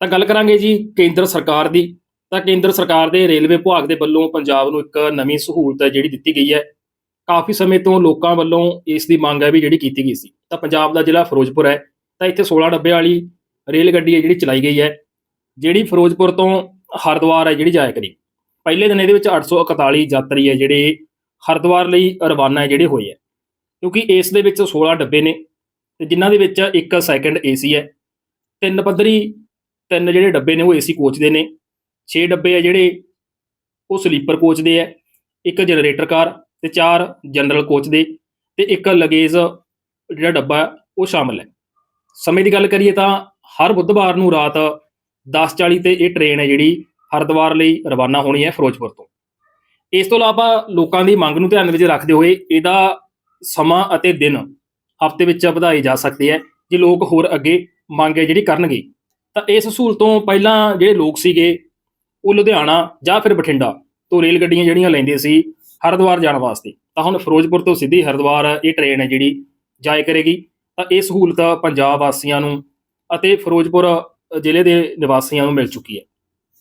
ਤਾਂ ਗੱਲ ਕਰਾਂਗੇ ਜੀ ਕੇਂਦਰ ਸਰਕਾਰ ਦੀ। ਤਾਂ ਕੇਂਦਰ ਸਰਕਾਰ ਦੇ ਰੇਲਵੇ ਵਿਭਾਗ ਦੇ ਵੱਲੋਂ ਪੰਜਾਬ ਨੂੰ ਇੱਕ ਨਵੀਂ ਸਹੂਲਤ ਹੈ ਜਿਹੜੀ ਦਿੱਤੀ ਗਈ ਹੈ। ਕਾਫੀ ਸਮੇਂ ਤੋਂ ਲੋਕਾਂ ਵੱਲੋਂ ਇਸ ਦੀ ਮੰਗ ਹੈ ਵੀ ਜਿਹੜੀ ਕੀਤੀ ਗਈ ਸੀ। ਤਾਂ ਪੰਜਾਬ ਦਾ ਜ਼ਿਲ੍ਹਾ ਫਿਰੋਜ਼ਪੁਰ ਹੈ। ਤਾਂ ਇੱਥੇ 16 ਡੱਬੇ ਵਾਲੀ ਰੇਲ ਗੱਡੀ ਹੈ ਜਿਹੜੀ ਚਲਾਈ ਗਈ ਹੈ। ਜਿਹੜੀ ਫਿਰੋਜ਼ਪੁਰ ਤੋਂ ਹਰਿਦੁਆਰ ਹੈ ਜਿਹੜੀ ਜਾਇਆ ਕਰੀ। ਪਹਿਲੇ ਦਿਨ ਇਹਦੇ ਵਿੱਚ 841 ਯਾਤਰੀ ਹੈ ਜਿਹੜੇ ਹਰਿਦੁਆਰ ਲਈ ਰਵਾਨਾ ਹੈ ਜਿਹੜੇ ਹੋਏ ਹੈ। ਕਿਉਂਕਿ ਇਸ ਦੇ ਵਿੱਚ 16 ਡੱਬੇ ਨੇ ਤੇ ਜਿਨ੍ਹਾਂ ਦੇ ਵਿੱਚ ਇੱਕ ਸੈਕੰਡ ਏਸੀ ਹੈ। ਤਿੰਨ ਪੱਧਰੀ ਤਿੰਨ ਜਿਹੜੇ ਡੱਬੇ ਨੇ ਉਹ ਏਸੀ ਕੋਚ ਦੇ ਨੇ। 6 ਡੱਬੇ ਆ ਜਿਹੜੇ ਉਹ ਸਲੀਪਰ ਕੋਚ ਦੇ ਹੈ ਇੱਕ ਜਨਰੇਟਰ ਕਾਰ ਤੇ ਚਾਰ ਜਨਰਲ ਕੋਚ ਦੇ ਤੇ ਇੱਕ ਲਗੇਜ ਜਿਹੜਾ ਡੱਬਾ ਉਹ ਸ਼ਾਮਲ ਹੈ। ਸਮੇਂ ਦੀ ਗੱਲ ਕਰੀਏ ਤਾਂ ਹਰ ਬੁੱਧਵਾਰ ਨੂੰ ਰਾਤ 10:40 ਤੇ ਇਹ ਟ੍ਰੇਨ ਹੈ ਜਿਹੜੀ ਹਰਿਦੁਆਰ ਲਈ ਰਵਾਨਾ ਹੋਣੀ ਹੈ ਫਿਰੋਜ਼ਪੁਰ ਤੋਂ। ਇਸ ਤੋਂ ਇਲਾਵਾ ਲੋਕਾਂ ਦੀ ਮੰਗ ਨੂੰ ਧਿਆਨ ਵਿੱਚ ਰੱਖਦੇ ਹੋਏ ਇਹਦਾ ਸਮਾਂ ਅਤੇ ਦਿਨ ਹਫ਼ਤੇ ਵਿੱਚ ਵਧਾਏ ਜਾ ਸਕਦੇ ਹੈ, ਜੇ ਲੋਕ ਹੋਰ ਅੱਗੇ ਮੰਗ ਹੈ ਜਿਹੜੀ ਕਰਨਗੇ। ਤਾਂ ਇਸ ਸਹੂਲਤ ਤੋਂ ਪਹਿਲਾਂ ਜਿਹੜੇ ਲੋਕ ਸੀਗੇ ਉਹ ਲੁਧਿਆਣਾ ਜਾਂ ਫਿਰ ਬਠਿੰਡਾ ਤੋਂ ਰੇਲ ਗੱਡੀਆਂ ਜਿਹੜੀਆਂ ਲੈਂਦੇ ਸੀ ਹਰਿਦੁਆਰ ਜਾਣ ਵਾਸਤੇ। ਤਾਂ ਹੁਣ ਫਿਰੋਜ਼ਪੁਰ ਤੋਂ ਸਿੱਧੀ ਹਰਿਦੁਆਰ ਇਹ ਟ੍ਰੇਨ ਹੈ ਜਿਹੜੀ ਜਾਇਆ ਕਰੇਗੀ। ਤਾਂ ਇਹ ਸਹੂਲਤ ਪੰਜਾਬ ਵਾਸੀਆਂ ਨੂੰ ਅਤੇ ਫਿਰੋਜ਼ਪੁਰ ਜ਼ਿਲ੍ਹੇ ਦੇ ਨਿਵਾਸੀਆਂ ਨੂੰ ਮਿਲ ਚੁੱਕੀ ਹੈ।